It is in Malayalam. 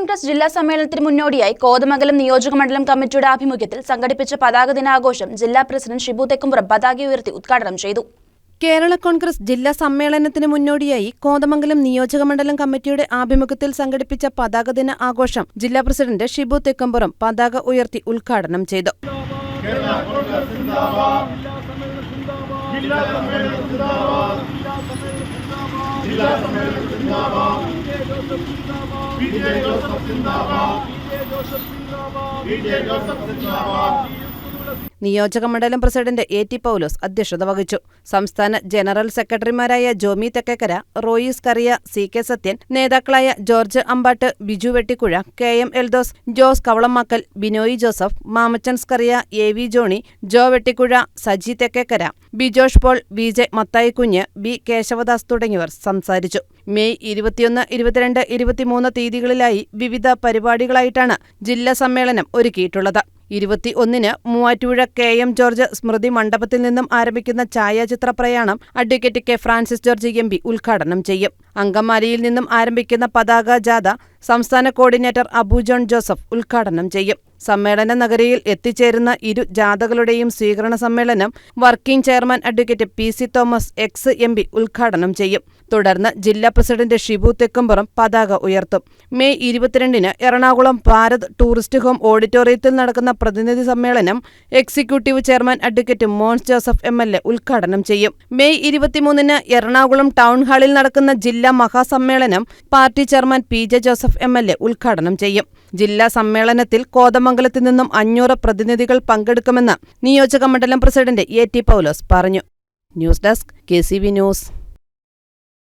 കോൺഗ്രസ് ജില്ലാ സമ്മേളനത്തിന് മുന്നോടിയായി കോതമംഗലം നിയോജക മണ്ഡലം കമ്മിറ്റിയുടെ ആഭിമുഖ്യത്തിൽ സംഘടിപ്പിച്ച പതാക ദിനാഘോഷം ജില്ലാ പ്രസിഡന്റ് ഷിബു തെക്കുംപുറം പതാക ഉയർത്തി ഉദ്ഘാടനം ചെയ്തു. കേരള കോൺഗ്രസ് ജില്ലാ സമ്മേളനത്തിന് മുന്നോടിയായി കോതമംഗലം നിയോജകമണ്ഡലം കമ്മിറ്റിയുടെ ആഭിമുഖ്യത്തിൽ സംഘടിപ്പിച്ച പതാക ദിന ആഘോഷം ജില്ലാ പ്രസിഡന്റ് ഷിബു തെക്കുംപുറം പതാക ഉയർത്തി ഉദ്ഘാടനം ചെയ്തു. വിജയ ജോസഫ് സിന്ദാബാദ്. വിജയ ജോസഫ് സിന്ദാബാദ്. വിജയ ജോസഫ് സിന്ദാബാദ്. നിയോജക മണ്ഡലം പ്രസിഡന്റ് എ ടി പൗലോസ് അധ്യക്ഷത വഹിച്ചു. സംസ്ഥാന ജനറൽ സെക്രട്ടറിമാരായ Jomy Thekkekara Ruiz Kariya C K Sathyan നേതാക്കളായ George Ambatt Biju Vettikuzha K M Eldhose Jose Kavalamackal Binoy Joseph Mamachan Scaria A V Johny Jo Vettikuzha Saji Thekkekara Bijosh Paul V J Mathaikunju B Kesavadas തുടങ്ങിയവർ സംസാരിച്ചു. മെയ് ഇരുപത്തിയൊന്ന് ഇരുപത്തിരണ്ട് ഇരുപത്തിമൂന്ന് തീയതികളിലായി വിവിധ പരിപാടികളായിട്ടാണ് ജില്ലാ സമ്മേളനം ഒരുക്കിയിട്ടുള്ളത്. ഇരുപത്തി ഒന്നിന് മൂവാറ്റുപുഴ കെ എം ജോർജ് സ്മൃതി മണ്ഡപത്തിൽ നിന്നും ആരംഭിക്കുന്ന ഛായാചിത്ര പ്രയാണം advocate K Francis George M ഉദ്ഘാടനം ചെയ്യും. അങ്കമാലിയിൽ നിന്നും ആരംഭിക്കുന്ന പതാക ജാഥ സംസ്ഥാന കോർഡിനേറ്റർ അബുജോൺ ജോസഫ് ഉദ്ഘാടനം ചെയ്യും. സമ്മേളന നഗരിയിൽ എത്തിച്ചേരുന്ന ഇരു ജാഥകളുടെയും സ്വീകരണ സമ്മേളനം working chairman advocate P C Thomas ex M P ഉദ്ഘാടനം ചെയ്യും. തുടർന്ന് ജില്ലാ പ്രസിഡന്റ് ഷിബു തെക്കുംപുറം പതാക ഉയർത്തും. മെയ് ഇരുപത്തിരണ്ടിന് എറണാകുളം ഭാരത് ടൂറിസ്റ്റ് ഹോം ഓഡിറ്റോറിയത്തിൽ നടക്കുന്ന പ്രതിനിധി സമ്മേളനം executive chairman advocate Mons Joseph M L A ഉദ്ഘാടനം ചെയ്യും. മെയ് ഇരുപത്തിമൂന്നിന് എറണാകുളം ടൗൺ ഹാളിൽ നടക്കുന്ന ജില്ലാ മഹാസമ്മേളനം party chairman P J Joseph M L A ഉദ്ഘാടനം ചെയ്യും. ജില്ലാ സമ്മേളനത്തിൽ കോതമംഗലത്ത് നിന്നും അഞ്ഞൂറ് പ്രതിനിധികൾ പങ്കെടുക്കുമെന്ന് നിയോജക മണ്ഡലം പ്രസിഡന്റ് എ ടി പൗലോസ് പറഞ്ഞു. News desk K news.